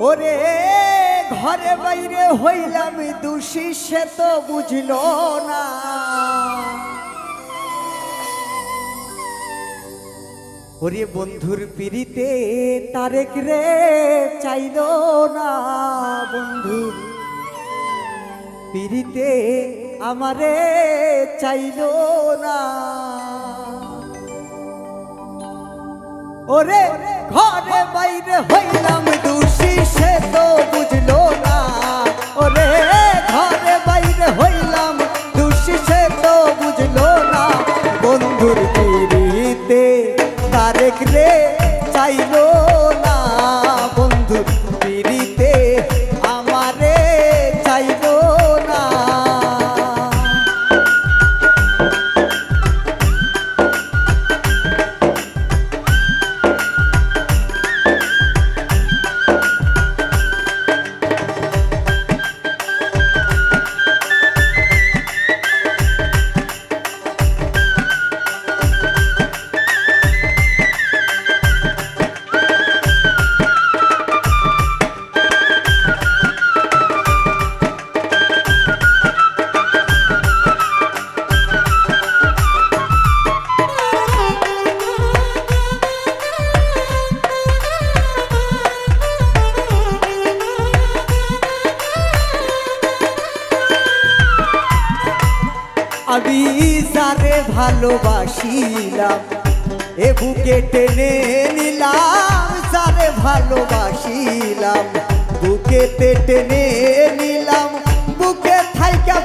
ওরে ঘরে বাইরে হইলাম দোষী, সে তো বুঝল না। ওরে বন্ধুর পিড়িতে তারেক রে চাইল না বন্ধু। পিড়িতে আমারে চাইল না। ওরে ঘরে বাইরে হইলাম দোষী সে তো আমি যারে ভালোবাসিলাম। এ বুকে টেনে নিলাম যারে ভালোবাসিলাম। বুকেতে টেনে নিলাম বুকে থাইকা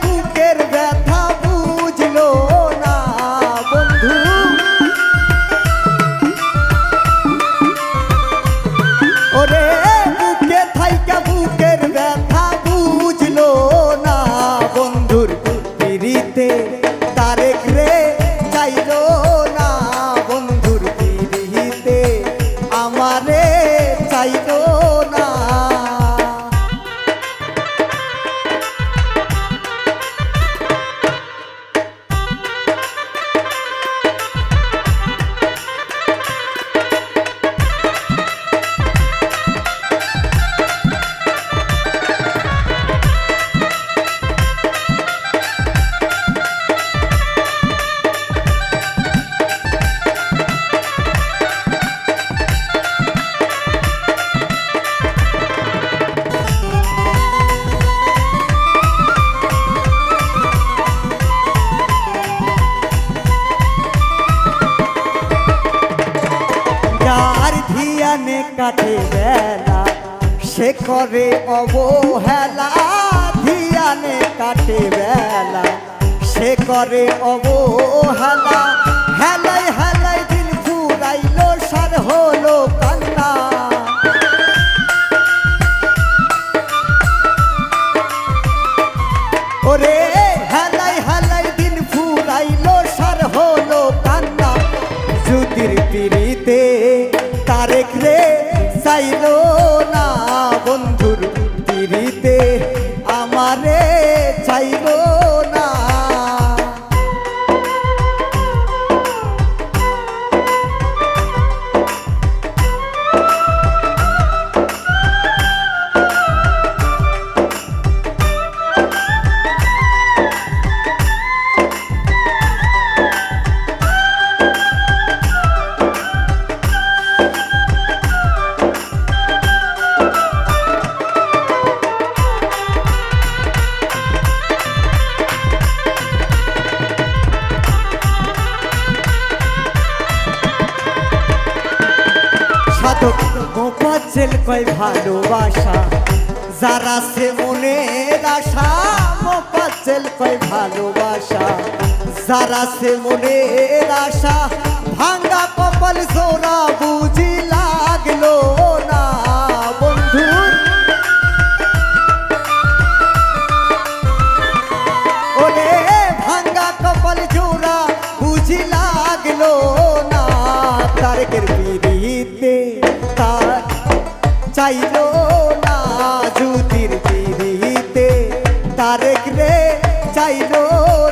কাটে বেলা সে করে অবহেলা ধিয়ানে কাটে বেলা সে করে অবহেলা হেলাই হেলাই সাধক মোপাচ্ছেল কয় ভালোবাসা। যারা সে মনের আশা মোপাচ্ছেল কয় ভালোবাসা। যারা সে মনের আশা, ভাঙ্গা কপাল সোনা বুঝি লাগল না। চাইলো না জুতির পিড়িতে তারেক রে চাইল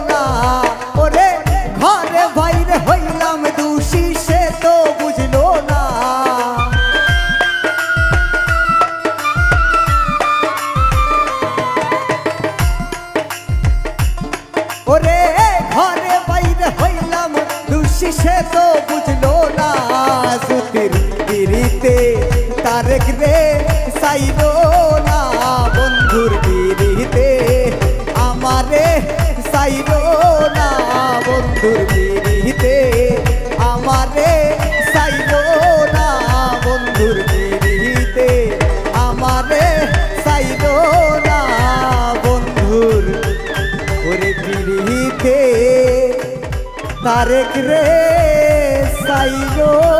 না। ওরে ঘরে বাইরে হইলাম দোষী, সে তো বুঝলো না। ওরে ঘরে বাইরে হইলাম দোষী, সে তো বুঝলো না। জুতির পিড়িতে তারেক রে সাইরো না বন্ধুর পিড়িতে আমারে সাইরো না বন্ধুর পিড়িতে আমারে সাইরো না বন্ধুর পিড়িতে আমারে সাইরো না বন্ধুর ওরে পিড়িতে তারেক রে সাইরো